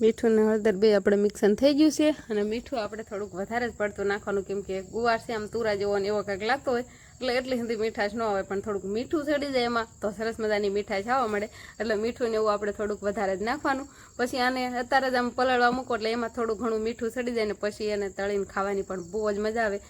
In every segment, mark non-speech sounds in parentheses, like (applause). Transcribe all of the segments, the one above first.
મીઠું ને હળદર બે આપણે મિક્સન થઈ ગયું છે અને મીઠું આપણે થોડુંક વધારે જ પડતું નાખવાનું, કેમ કે ગુવાર છે, આમ તુરા જેવો ને એવો કંઈક લાગતો હોય, એટલે એટલી સુધી મીઠાશ ન હોય, પણ થોડુંક મીઠું ચડી જાય એમાં, તો સરસ મજાની મીઠાશ આવવા મળે. એટલે મીઠું ને એવું આપણે થોડુંક વધારે જ નાખવાનું. પછી આને અત્યારે જ આમ પલાળવા મૂકો, એટલે એમાં થોડું ઘણું મીઠું ચડી જાય ને પછી એને તળીને ખાવાની પણ બહુ જ મજા આવે.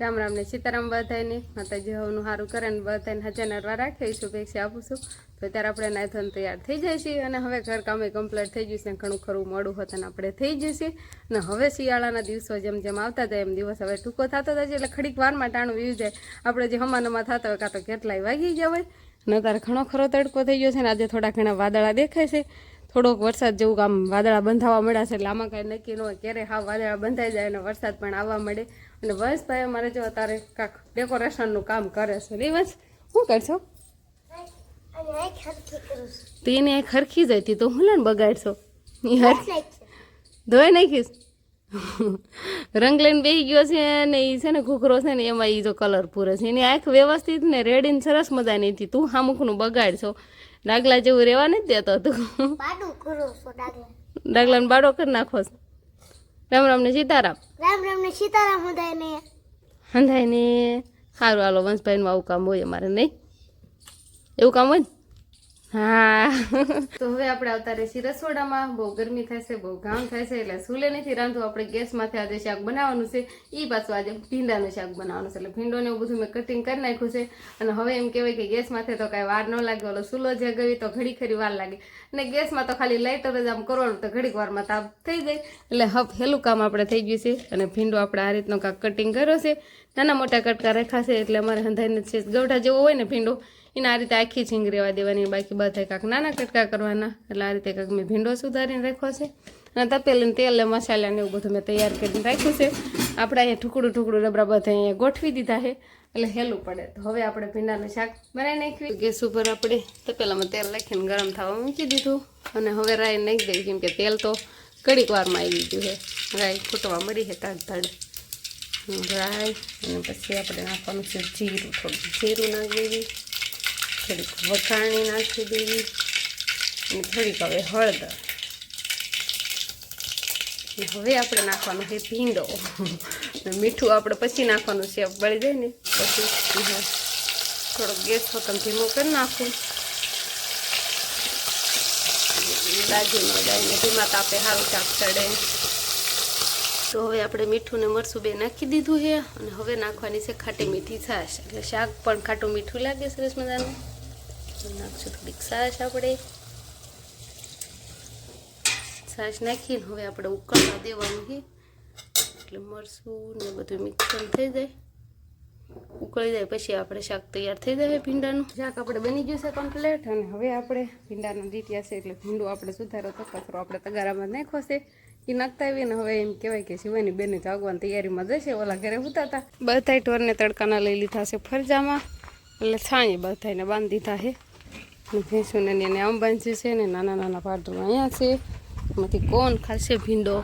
રામ રામ ને સીતારામ બધાને માતાજી હવનું સારું કરે ને બધાને હજાર નરવા રાખીશું શુભેચ્છા આપું છું. તો ત્યારે આપણે નાયથોન તૈયાર થઈ જાય છીએ અને હવે ઘરકામે કમ્પ્લીટ થઈ ગયું છે ને ઘણું ખરું મોડું હતું અને આપણે થઈ જશે. અને હવે શિયાળાના દિવસો જેમ જેમ આવતા જાય એમ દિવસ હવે ટૂંકો થતો જાય છે એટલે ખડીક વારમાં ટાણું વીવી જાય. આપણે જે હમાનમાં થતા હોય કાં તો કેટલાય વાગી જવાય. ન અને અત્યારે ઘણો ખરો તડકો થઈ ગયો છે ને આજે થોડા ઘણા વાદળા દેખાય છે. થોડોક વરસાદ જેવું આમ વાદળા બંધાવા મળ્યા છે એટલે આમાં કાંઈ નક્કી ન હોય ક્યારે હા વાદળા બંધાઈ જાય અને વરસાદ પણ આવવા મળે. અને વંશભાઈ અમારે જો અત્યારે કાંક ડેકોરેશનનું કામ કરે છે. નહીં વંશ શું કરશો? તો એને ખરખી જતી તી તો હું લેને બગાડશો? ધોઈ નાખીશ? (laughs) રંગ લઈને બેહી ગયો છે ને એ છે ને ઘૂઘરો છે ને એમાં એ જો કલર પૂરે છે. એની આંખ વ્યવસ્થિત ને રેડીને સરસ મજાની હતી. તું હામુખનું બગાડશો ડાગલા જેવું રહેવા નથી દેતો તું. (laughs) ડાગલાને બાડો કરી નાખો છો. રામ રામ ને સીતારામ. રામ રામ ને સીતારામ હંધાય ને. હંધાય ને. સારું હાલો વંશભાઈનું આવું કામ હોય અમારે નહીં? એવું કામ હોય ને? હા. તો હવે આપણે આવતા રહીશું રસોડામાં. બહુ ગરમી થાય છે, બહુ ઘામ થાય છે, એટલે સૂલે નથી રાંધવું. આપણે ગેસમાંથી આજે શાક બનાવવાનું છે. એ પાછું આજે ભીંડાનું શાક બનાવવાનું છે. એટલે ભીંડોને એવું બધું મેં કટિંગ કરી નાખ્યું છે. અને હવે એમ કહેવાય કે ગેસમાંથી તો કાંઈ વાર ન લાગે. ઓલો સુલો જે ગવી તો ઘડી ખરી વાર લાગે. અને ગેસમાં તો ખાલી લાઇટર જ આમ કરવાનું તો ઘડીક વારમાં તાપ થઈ જાય. એટલે હપ હેલું કામ આપણે થઈ ગયું છે. અને ભીંડો આપણે આ રીતનો કાંક કટિંગ કર્યો છે. નાના મોટા કટકા રાખ્યા છે. એટલે અમારે હંધાઈને છે. ગવઢા જેવો હોય ને ભીંડો એને આ રીતે આખી છીંગ રહેવા દેવાની, બાકી બધા કાંક નાના કટકા કરવાના. એટલે આ રીતે કાંક મેં ભીંડો સુધારીને રાખ્યો છે. અને તપેલીને તેલ ને મસાલાને એવું બધું મેં તૈયાર કરીને રાખ્યું છે. આપણે અહીંયા ઠુકડું ઠુકડું ડબરા બધા અહીંયા ગોઠવી દીધા છે. એટલે હેલું પડે તો હવે આપણે ભીંડાનું શાક બનાવી નાખ્યું. ગેસ ઉપર આપણે તપેલામાં તેલ નાખીને ગરમ થવા મૂકી દીધું. અને હવે રાઈ નાખી દઈએ, કેમ કે તેલ તો ઘડીક વારમાં આવી ગયું છે. રાઈ ફૂટવા મળી છે તાડ તાડ રાઈ અને પછી આપણે નાખવાનું છે જીરું થોડું. જીરું નાખી દેવી થોડીક વઘાણી નાખી દેવી અને થોડીક હવે હળદર. હવે આપણે નાખવાનું છે ભીંડો. મીઠું આપણે પછી નાખવાનું છે. બળી જાય ને પછી થોડોક ગેસ ખતમ ધીમો કરી નાખું. દાજી ન જાય ને ધીમા તાપે સારું ચાક ચડે. તો હવે આપણે મીઠું ને મરસું બે નાખી દીધું છે. અને હવે નાખવાની છે ખાટી મીઠી છાશ. એટલે શાક પણ ખાટું મીઠું લાગે સરસ મજાનું. નાખશું થોડીક છાશ આપણે છાશ નાખીને હવે આપણે ઉકળવા દેવાનું છે એટલે મરસું ને બધું મિક્સર થઈ જાય ઉકળી જાય પછી આપણે શાક તૈયાર થઈ જાય ભીંડાનું શાક આપણે બની ગયું છે કમ્પ્લેટ અને હવે આપણે ભીંડાનું ડીટિયા છે એટલે ભીંડું આપણે સુધારો તો કચરો આપણે તગારામાં નાખો છે એ નાખતા આવીએ ને હવે એમ કહેવાય કે શિવાની બેને જાગવાની તૈયારીમાં જશે ઓલા ઘરે ઉતાતા બધા ઢોરને તડકાના લઈ લીધા છે ફરજામાં એટલે છાંય બધાને બાંધી દીધા છે ભેંસુને ને એને બાંધ્યું છે ને નાના નાના પાટું અહીંયા છે. એમાંથી કોણ ખાશે ભીંડો?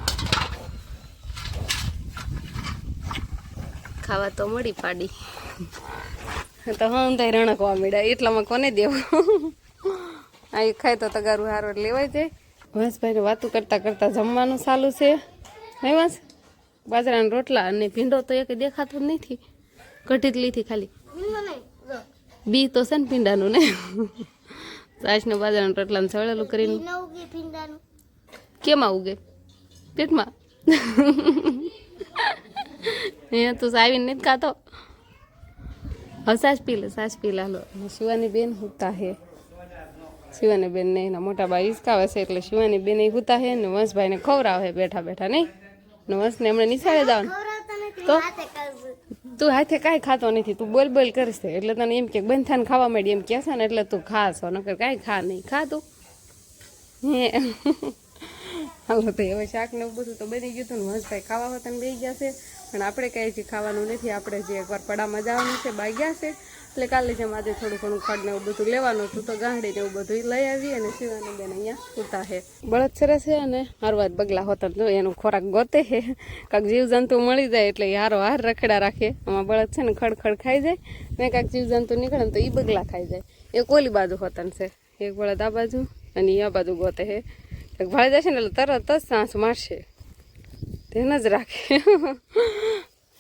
ખાવા તો મળી પાડી. તો હંધાઈ રણકવા મળ્યા. એટલામાં કોને દેવું? આ ખાય તો તગારું હારો લેવાય જાય. હંસભાઈને વાતું કરતાં કરતાં જમવાનું ચાલુ છે. નહીં વાંસ? બાજરાના રોટલા અને ભીંડો તો એક દેખાતો જ નથી. કઢી જ લીધી ખાલી. બી તો છે ને ભીંડાનું ને. સાસને બાજરાના રોટલાને સળેલું કરીને. કેમાં ઉગે? પેટમાં? અહીંયા તું આવીને નથી ખાતો. હવે સાસ પી લે સાસ પી લે. હાલો શિવાની બેન હુતા હે. શિવાની બેન ને એના મોટા ભાઈ હિસકાવે છે એટલે શિવાની બેન એ હુતા હે ને વંશભાઈને ખવડાવે છે બેઠા બેઠા નહીં? ને વંશને હમણાં નિશાળે જવાનું. તો? તું હાથે કાંઈ ખાતો નથી, તું બોલ બોલ કરશે એટલે તને એમ કે બંધાને ખાવા માંડી એમ કહેશે ને, એટલે તું ખાશો નકર કાંઈ ખા નહીં. ખા તું. હે. હાલો તો હવે શાક ને બધું તો બની ગયું હતું ને, હંસભાઈ ખાવા વતન બે ગયા છે. પણ આપણે કાંઈ જે ખાવાનું નથી, આપણે જે એકવાર પડામાં જવાનું છે બાગ્યા છે. એટલે કાલે જેમ આજે થોડું ઘણું ખડ ને એવું બધું લેવાનું હતું, તો ગાંડી ને એવું બધું લઈ આવી અને શિવાની બેન અહીંયા ઉતા હે બળદ સરસ છે અને હારવાદ બગલા હોતા જો એનો ખોરાક ગોતે હે કાંક જીવજંતુ મળી જાય એટલે હારો હાર રખડા રાખે. આમાં બળદ છે ને ખડખડ ખાઈ જાય, ને કાંક જીવજંતુ નીકળે તો એ બગલા ખાઈ જાય. એ કોલી બાજુ હોતન છે, એક બળદ આ બાજુ અને આ બાજુ ગોતે હે ભાળી જશે ને એટલે તરત જ સાંસ મારશે. તેને જ રાખે.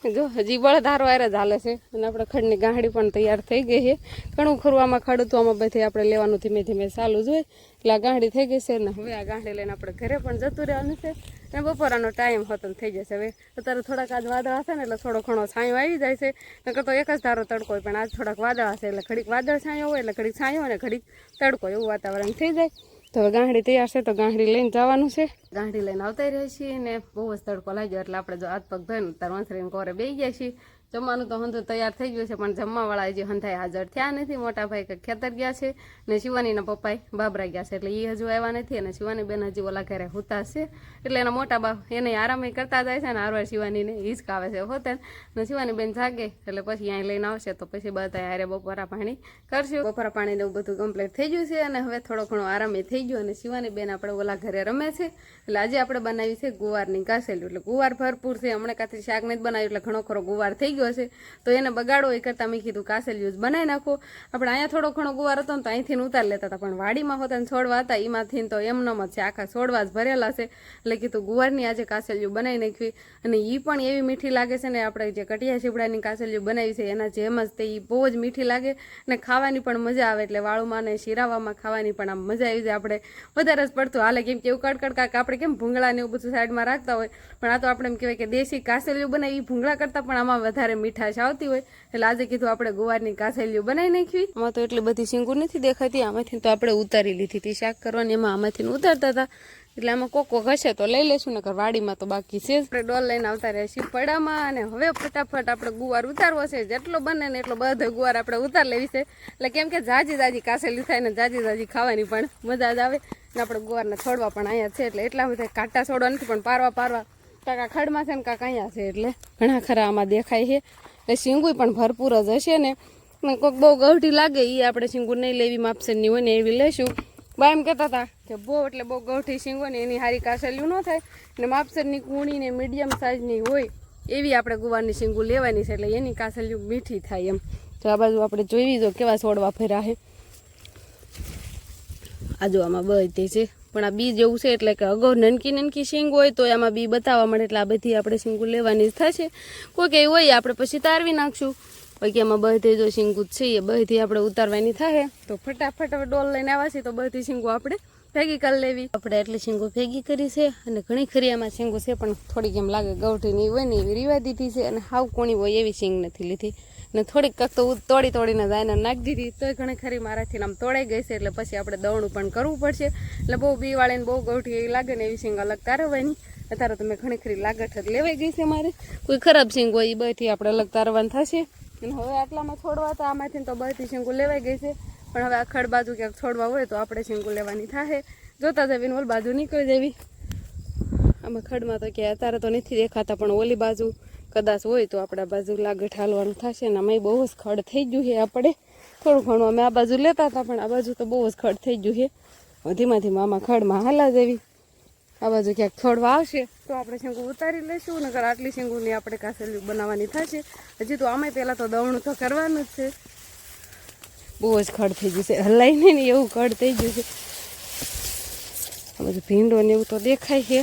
જો, હજી બળદ હારો હારે જ હાલે છે. અને આપણે ખડની ગાંહડી પણ તૈયાર થઈ ગઈ છે. ઘણું ખરું આમાં ખડ આમાં બધી આપણે લેવાનું ધીમે ધીમે ચાલુ જ હોય. એટલે આ ગાંહડી થઈ ગઈ છે ને હવે આ ગાંહડી લઈને આપણે ઘરે પણ જતું રહેવાનું છે. અને બપોરાનો ટાઈમ હતો થઈ જશે હવે. અત્યારે થોડાક આજ વાદળા છે ને એટલે થોડો ઘણો છાંયો આવી જાય છે. નકર તો એક જ ધારો તડકો હોય, પણ આજ થોડાક વાદળા છે એટલે ઘડીક વાદળ છાંયો હોય એટલે ઘડીક છાંયો અને ઘડીક તડકો એવું વાતાવરણ થઈ જાય. તો હવે ગાંઠડી તૈયાર છે, તો ગાંઠડી લઈને જવાનું છે. ગાંઠડી લઈને આવતા રહીએ છીએ ને બહુ જ તડકો લાગ્યો એટલે આપણે જો હાથ પગ ધોઈને તાર વંસરીને કોરે બેસી ગયા છીએ. જમવાનું તો હંધું તૈયાર થઈ ગયું છે, પણ જમવાવાળા હજી હંધાઈ હાજર થયા નથી. મોટા ભાઈ કે ખેતર ગયા છે ને શિવાનીના પપ્પાએ બાબરા ગયા છે, એટલે એ હજુ આવ્યા નથી અને શિવાની બેન હજી ઓલા ઘરે હોતા છે. એટલે એના મોટા બાપ એને આરામ કરતા જાય છે ને હારવાર શિવાનીને હિંચક આવે છે હોતે ને શિવાની બેન જાગે, એટલે પછી અહીં લઈને આવશે, તો પછી બધા હારે બપોરા પાણી કરશું. બપોરા પાણી ને એવું બધું કમ્પ્લીટ થઈ ગયું છે અને હવે થોડો ઘણો આરામ થઈ ગયો અને શિવાની બેન આપણે ઓલા ઘરે રમે છે. એટલે આજે આપણે બનાવી છે ગુવારની કાસેલું એટલે ગુવાર ભરપૂર છે, હમણાં કાંથી શાક નથી બનાવ્યું, એટલે ઘણો ખરો ગુવાર થઈ ગયો છે તો એને બગાડો એ કરતાં મેં કીધું, કાસેલ જ બનાવી નાખો. આપણે અહીંયા થોડો ઘણો ગુવાર હતો ને તો અહીંથી ઉતાર લેતા હતા, પણ વાડીમાં હોતા ને છોડવા હતા એમાંથી તો એમનેમ જ છે આખા છોડવા જ ભરેલા છે. એટલે કીધું, ગુવારની આજે કાસેલિયું બનાવી નાખવી અને એ પણ એવી મીઠી લાગે છે ને, આપણે જે કટિયા શીપડાની કાસેલિયું બનાવી છે, એના જેમ જ તે બહુ જ મીઠી લાગે અને ખાવાની પણ મજા આવે, એટલે વાળુમાં ને શીરાવામાં ખાવાની પણ આમ મજા આવી જાય. આપણે વધારે જ પડતું હાલે, કેમ કે એવું કડકડ કાંક આપણે કેમ ભૂંગળા ને એવું બધું સાઈડમાં રાખતા હોય, પણ આ તો આપણે એમ કહેવાય કે દેશી કાસેલિયું બનાવી ભૂંગળા કરતાં પણ આમાં વધારે મીઠાશ આવતી હોય એટલે આજે કીધું આપણે ગુવારની કાસેલીઓ બનાવી નાખવી આમાં તો એટલી બધી શીંગુર નથી દેખાતી આમાંથી તો આપણે ઉતારી લીધી હતી શાક કરવાની એમાં આમાંથી ઉતારતા હતા. એટલે આમાં કોક હશે તો લઈ લેશું ને વાડીમાં તો બાકી છે. આપણે ડોલ લઈને આવતા રહ્યા છીએ પડામાં અને હવે ફટાફટ આપણે ગુવાર ઉતારવો છે. જેટલો બને ને એટલો બધો ગુવાર આપણે ઉતાર લેવી છે. એટલે કેમ કે જાજી જાજી કાસેલી થાય ને જાજી જાજી ખાવાની પણ મજા જ આવે. ને આપણે ગુવારના છોડવા પણ અહીંયા છે એટલે એટલા બધા કાંટા છોડવા નથી પણ પારવા પારવા કાકા ખડમાં છે ને કાકા અહીંયા છે એટલે ઘણા ખરા આમાં દેખાય છે. એટલે સિંગુય પણ ભરપૂર જ હશે ને. કોઈક બહુ ગવઠી લાગે એ આપણે શીંગુ નહીં લેવી, માપસરની હોય ને એવી લઈશું બા એમ કહેતા હતા કે બહુ એટલે બહુ ગવઠી શીંગ ને એની હારી કાસેલ્યું ન થાય. ને માપસરની કૂણી ને મીડિયમ સાઇઝની હોય, એવી આપણે ગુવારની શીંગુ લેવાની છે એટલે એની કાસેલ્યું મીઠી થાય એમ. તો આ બાજુ આપણે જોઈ જો કેવા છોડવા ફેરા છે. આ જો આમાં બધી છે. પણ આ બી જેવું છે એટલે કે અગાઉ નનકી નનકી શીંગ હોય તો એમાં બી બતાવવા મળે એટલે આ બધી આપણે શીંગુ લેવાની જ થશે. કોઈ કંઈ હોય આપણે પછી તારવી નાખશું. બાકી એમાં બધી જો જ છે એ બધી આપણે ઉતારવાની થાય. તો ફટાફટ ડોલ લઈને છીએ તો બધી શીંગુ આપણે ભેગી કરી લેવી. આપણે એટલી શીંગો ભેગી કરી છે અને ઘણી ખરી આમાં શીંગો છે, પણ થોડીક એમ લાગે ગૌઠીની હોય ને એવી રીવા દીધી છે અને હાવ કોણી હોય એવી શીંગ નથી લીધી. ને થોડીક કક તો તોડી તોડીને દાયને નાખી દીધી. તોય ઘણી ખરી મારાથી આમ તોડાઈ ગઈ છે, એટલે પછી આપણે દવણું પણ કરવું પડશે. એટલે બહુ બી વાળીને બહુ ગૌઠી એવી લાગે ને એવી શીંગ અલગ તારવવાની. અત્યારે તો મેં ઘણી ખરી લાગઠ લેવાઈ ગઈ છે મારે. કોઈ ખરાબ શીંગ હોય એ બધી આપણે અલગ તારવાનું થશે. અને હવે આટલામાં છોડવા તો આમાંથી તો બધી શીંગું લેવાઈ ગઈ છે. પણ હવે આ ખડ બાજુ ક્યાંક છોડવા હોય તો આપણે શીંગું લેવાની થાય જોતા જવીને ઓલ બાજુ નીકળી જવી. આમાં ખડમાં તો કે અત્યારે તો નથી દેખાતા, પણ ઓલી બાજુ કદાચ હોય તો આપણા બાજુ લાગઠ હાલવાનું થશે ને અમે બહુ જ ખડ થઈ ગયું છે આપણે. થોડું ઘણું અમે આ બાજુ લેતા હતા, પણ આ બાજુ તો બહુ જ ખડ થઈ ગયું છે. ધીમા ધીમા આમાં ખડમાં હાલા જેવી. આ બાજુ ક્યાંક છોડવા આવશે તો આપણે શીંગું ઉતારી લઈશું, નકર આટલી શીંગુની આપણે કાસેલી બનાવવાની થશે હજી તો આમે પહેલાં તો દવણું તો કરવાનું જ છે. બહુ જ ખડ થઈ ગયું છે. હલાઈને ને એવું ખડ થઈ ગયું છે. આ બધું ભીંડો ને એવું તો દેખાય છે.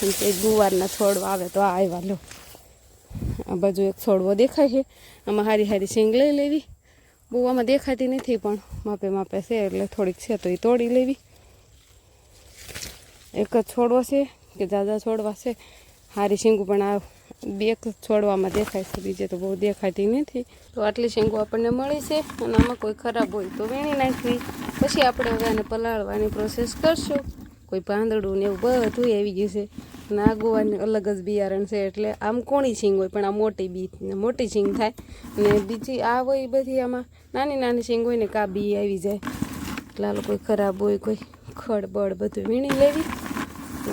કેમ ગુવારના છોડવા આવે તો આવ્યા લો. આ બાજુ એક છોડવો દેખાય છે. આમાં હારી હારી સિંગ લઈ લેવી. બહુ આમાં દેખાતી નથી પણ માપે માપે છે એટલે થોડીક છે તો એ તોડી લેવી. એક જ છોડવો છે કે જાજા છોડવા છે. હારી શીંગું પણ આ બે છોડવામાં દેખાય છે, બીજે તો બહુ દેખાતી નથી. તો આટલી શેંગો આપણને મળી છે અને આમાં કોઈ ખરાબ હોય તો વીણી નાખવી. પછી આપણે હવે આને પલાળવાની પ્રોસેસ કરશું. કોઈ પાંદડું ને એવું બધું આવી ગયું છે. અને આ અલગ જ બિયારણ છે, એટલે આમ કોણી શીંગ હોય, પણ આ મોટી બી, મોટી શીંગ થાય. અને બીજી આ હોય બધી આમાં નાની નાની શીંગ હોય ને કા બી આવી જાય. એટલે આ કોઈ ખરાબ હોય, કોઈ ખડ બળ બધું વીણી લેવી.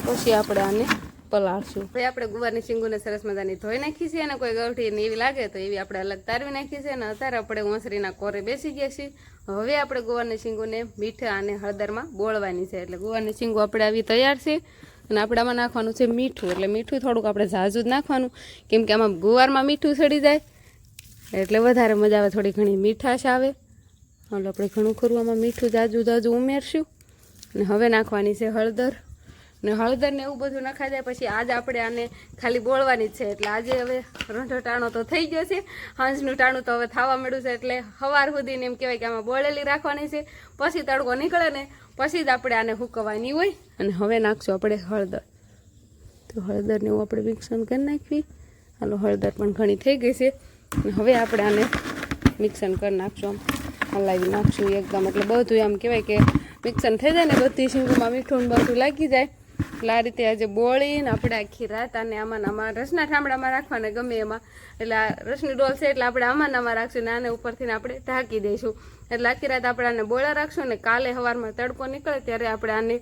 પછી આપણે આને પલાળશું. હવે આપણે ગુવારની શીંગુને સરસ મજાની ધોઈ નાખી છે અને કોઈ ગવઠી એવી લાગે તો એવી આપણે અલગ તારવી નાખી છે અને અત્યારે આપણે ઓસરીના કોરે બેસી ગયા છીએ. હવે આપણે ગુવારની શીંગુને મીઠા અને હળદરમાં બોળવાની છે. એટલે ગુવારની શીંગુ આપણે આવી તૈયાર છે અને આપણે આમાં નાખવાનું છે મીઠું. એટલે મીઠું થોડુંક આપણે ઝાઝું જ નાખવાનું. કેમ કે આમાં ગુવારમાં મીઠું સડી જાય. એટલે વધારે મજા આવે, થોડી ઘણી મીઠાશ આવે. હાલો, આપણે ઘણું ખરું આમાં મીઠું જાજુ જાજુ ઉમેરશું. અને હવે નાખવાની છે હળદર. ને હળદર ને એવું બધું નખાઈ જાય, પછી આજ આપણે આને ખાલી બોળવાની છે. એટલે આજે હવે રંઢો ટાણો તો થઈ ગયો છે. હાંજનું ટાણું તો હવે થવા મળ્યું છે, એટલે સવાર સુધીને એમ કહેવાય કે આમાં બોળેલી રાખવાની છે. પછી તડકો નીકળે ને પછી જ આપણે આને હુકવાની હોય. અને હવે નાખશું આપણે હળદર. તો હળદરને એવું આપણે મિક્સન કરી નાખવી. હાલો, હળદર પણ ઘણી થઈ ગઈ છે. હવે આપણે આને મિક્સન કરી નાખશું આમ. હલાવી નાખશું એકદમ એટલે બધું આમ કહેવાય કે મિક્સન થઈ જાય ને બધી શીંગુમાં મીઠું બધું લાગી જાય. એટલે આ રીતે આજે બોળીને આપણે આખી રાત અને આમાં આમાં રસના ઠામડામાં રાખવાને ગમે એમાં. એટલે આ રસની ડોલ છે એટલે આપણે આમાં આમાં રાખશું ને આને ઉપરથી આપણે ઢાંકી દઈશું. એટલે આખી રાત આપણે આને બોળા રાખશું ને કાલે સવારમાં તડકો નીકળે ત્યારે આપણે આને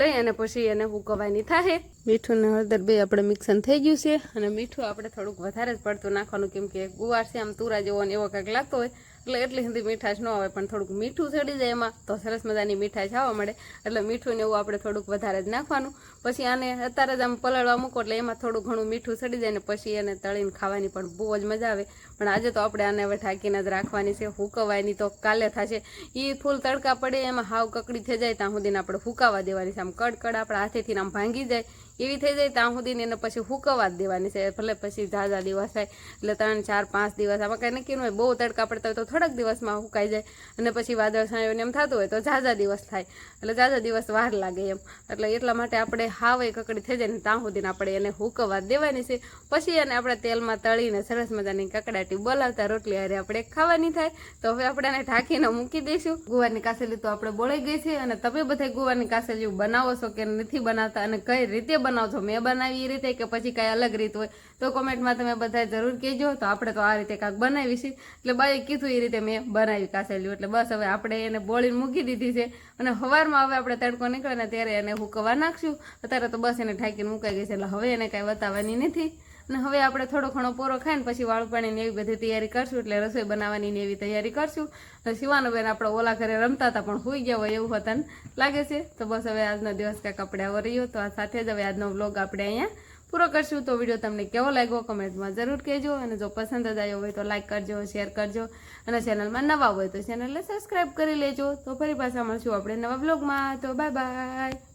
લઈ અને પછી એને હુકવવાની થાય મીઠું ને હળદર બે આપણે મિક્સન થઈ ગયું છે અને મીઠું આપણે થોડુંક વધારે જ પડતું નાખવાનું કેમ કે ગુવાર છે, આમ તુરા જેવો ને એવો કંઈક લાગતો હોય. એટલે એટલી સુધી મીઠાશ ન આવે, પણ થોડુંક મીઠું ચડી જાય એમાં, તો સરસ મજાની મીઠાશ આવવા મળે. એટલે મીઠું ને એવું આપણે થોડુંક વધારે જ નાખવાનું. પછી આને અત્યારે જ આમ પલાળવા મૂકો, એટલે એમાં થોડું ઘણું મીઠું ચડી જાય ને પછી એને તળીને ખાવાની પણ બહુ જ મજા આવે. પણ આજે તો આપણે આને હવે ઢાંકીને જ રાખવાની છે હુકવવાની તો કાલે થશે. એ ફૂલ તડકા પડે, એમાં હાવ કકડી થઈ જાય, ત્યાં સુધીને આપણે હુકાવા દેવાની છે. આમ કડકડ આપણા હાથેથી આમ ભાંગી જાય. એવી થઈ જાય ત્યાં સુધી એને પછી હુકવવા જ દેવાની છે. ભલે પછી ઝાઝા દિવસ થાય, એટલે ત્રણ, ચાર, પાંચ દિવસ આમાં કંઈ નક્કી હોય. બહુ તડકા પડતા હોય તો થોડાક દિવસમાં હુકાઈ જાય. અને પછી વાદળ છાંયો ને એમ થતું હોય તો ઝાઝા દિવસ થાય. એટલે ઝાઝા દિવસ વાર લાગે એમ. એટલે એટલા માટે આપણે હાવે કકડી થઈ જાય ને ત્યાં સુધીને આપણે એને હુકવા દેવાની છે. પછી એને આપણે તેલમાં તળીને સરસ મજાની કકડાટી બોલાવતા રોટલી હારે આપણે ખાવાની થાય. તો હવે આપણે એને ઢાંકીને મૂકી દઈશું. ગુવારની કાસેલી તો આપણે બોળાઈ ગઈ છે અને તમે બધા ગુવારની કાસેલી બનાવો છો કે નથી બનાવતા અને કઈ રીતે બનાવો છો મેં બનાવી એ રીતે કે પછી કાંઈ અલગ રીત હોય. તો કોમેન્ટમાં તમે બધા જરૂર કહેજો. તો આપણે તો આ રીતે કાંક બનાવી છે. એટલે બાએ કીધું એ રીતે મેં બનાવી કાસેલ્યું એટલે બસ હવે આપણે એને બોળીને મૂકી દીધી છે. અને સવારમાં હવે આપણે તડકો નીકળે ને ત્યારે એને હુકવા નાખશું. અત્યારે તો બસ એને ઢાંકીને મુકાઈ ગઈ છે. એટલે હવે એને કાંઈ બતાવવાની નથી. અને હવે આપણે થોડો ઘણો પોરો ખાઈને પછી વાળું પાણીની એવી બધી તૈયારી કરશું એટલે રસોઈ બનાવવાની એવી તૈયારી કરશું. અને શિવાનો બેન આપણે ઓલા ઘરે રમતા હતા, પણ હોઈ ગયા હોય એવું હતા લાગે છે. તો બસ હવે આજનો દિવસ કાંઈક આપણે આવો રહ્યો. તો આ સાથે જ હવે આજનો વ્લોગ આપણે અહીંયા પૂરો કરશું. તો વીડિયો તમને કેવો લાગ્યો કમેન્ટમાં જરૂર કહેજો. અને જો પસંદ જ આવ્યો હોય તો લાઈક કરજો, શેર કરજો. અને ચેનલમાં નવા હોય તો ચેનલને સબસ્ક્રાઈબ કરી લેજો. તો ફરી પાછા મળશું આપણે નવા બ્લોગમાં તો બાય બાય.